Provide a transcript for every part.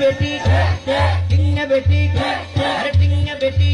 বেটি টিঙ্গা বেটি আরে টিঙ্গা বেটি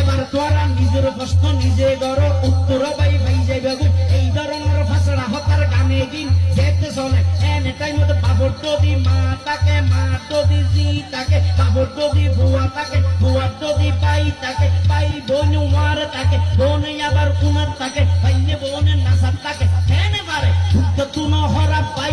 এবার তোরা নিজের প্রশ্ন নিজে গর উত্তর বাই ভাই যে বেগু এই ধরনের ফাঁসড়া হতার গানে দিন যেতে চলে এন মতো বাবর দি মা তাকে মা দি জি তাকে বাবর দি বুয়া তাকে বুয়া দি পাই তাকে পাই বোন মার তাকে বোন আবার উনার তাকে পাইলে বোন নাসার তাকে এনে পারে তুন হরা পাই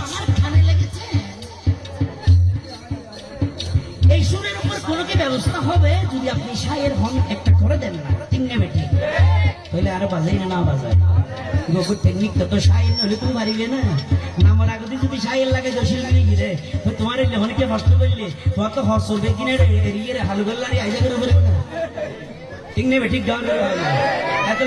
কি ব্যবস্থা হবে যদি আপনি সায়ের হন একটা করে দেন না ঠিক। না তাহলে আরও বাজাই না না গোকুর টেকনিক তো হলে তুমি পারিবে না। নামার যদি লাগে গিরি গিরে তো তোমার এই লেহনকে কষ্ট করলে তোমার তো হর চলবে কিনে এরিয়ে হালু গল্লারি আইজা করে বলে ঠিক নেবে ঠিক গান করে হবে না। এত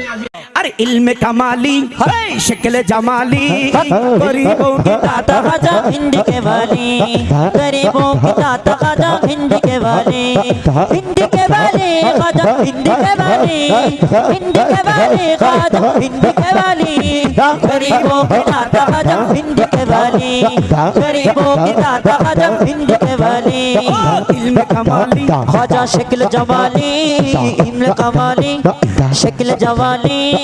अरे इल्म कमाली है शक्ल जमाली। गरीबों की दाता खाजा हिंद के वाली। गरीबों की दाता खाजा हिंद के वाली। हिंद के वाली खाजा हिंद के वाली। हिंद के वाली खाजा हिंद के वाली। गरीबों की दाता खाजा हिंद के वाली। गरीबों की दाता खाजा हिंद के वाली। इल्म कमाली खाजा शक्ल जमाली। इल्म कमाली शक्ल जमाली।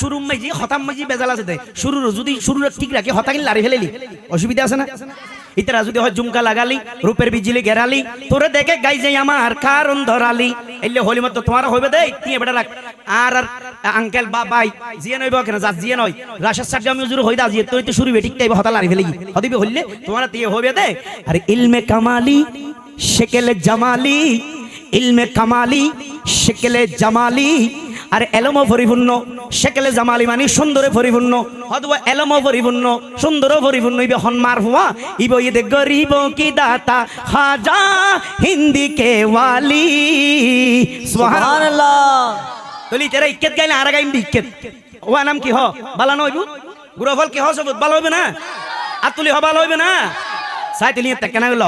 শুরুম মাইজি হতাম মাইজি বেজাল আছে তাই শুরু যদি শুরু ঠিক রাখি হতাকিন লারি ফেলেলি। অসুবিধা আছে না? ইতারা যদি হয় জুমকা লাগালি রূপের বিজলি গেরালি তোরে দেখে গাই যাই আমার কারণ ধরালি। এলে হলি মত তোমার হইবে দে তুমি বেটা রাখ। আর আর আঙ্কেল বা ভাই জিয়ে নইব কেন? যা জিয়ে নয়। রাশের সাথে আমি হুজুর হইদা জিয়ে তুই তো শুরু ঠিক টাইবে হতা লারি ফেলি হদিবি হইলে তোমার তিয়ে হইবে দে। আর ইলমে কামালি শেকেলে জামালি ইলমে কামালি শেকেলে জামালি আর এলমো পরিপূর্ণ। শেকেলে জামালি মানে সুন্দরে পরিপূর্ণ। অথবা এলমো পরিপূর্ণ সুন্দর পরিপূর্ণ। ইবে হনমার হুয়া ইব ইদে গরিব কি দাতা? খাজা হিন্দি কে ওয়ালি। সুবহান সুবহানাল্লাহ। তলি তেরা ইক্কেত গাইলে আর গাইম ইক্কেত। ওয়া নাম কি হ? বালা নইবু? গুরফল কি হ সব ভালো হইবে না? আর তুলি হ ভালো হইবে না? সাই তুলি তেকেনা গেল।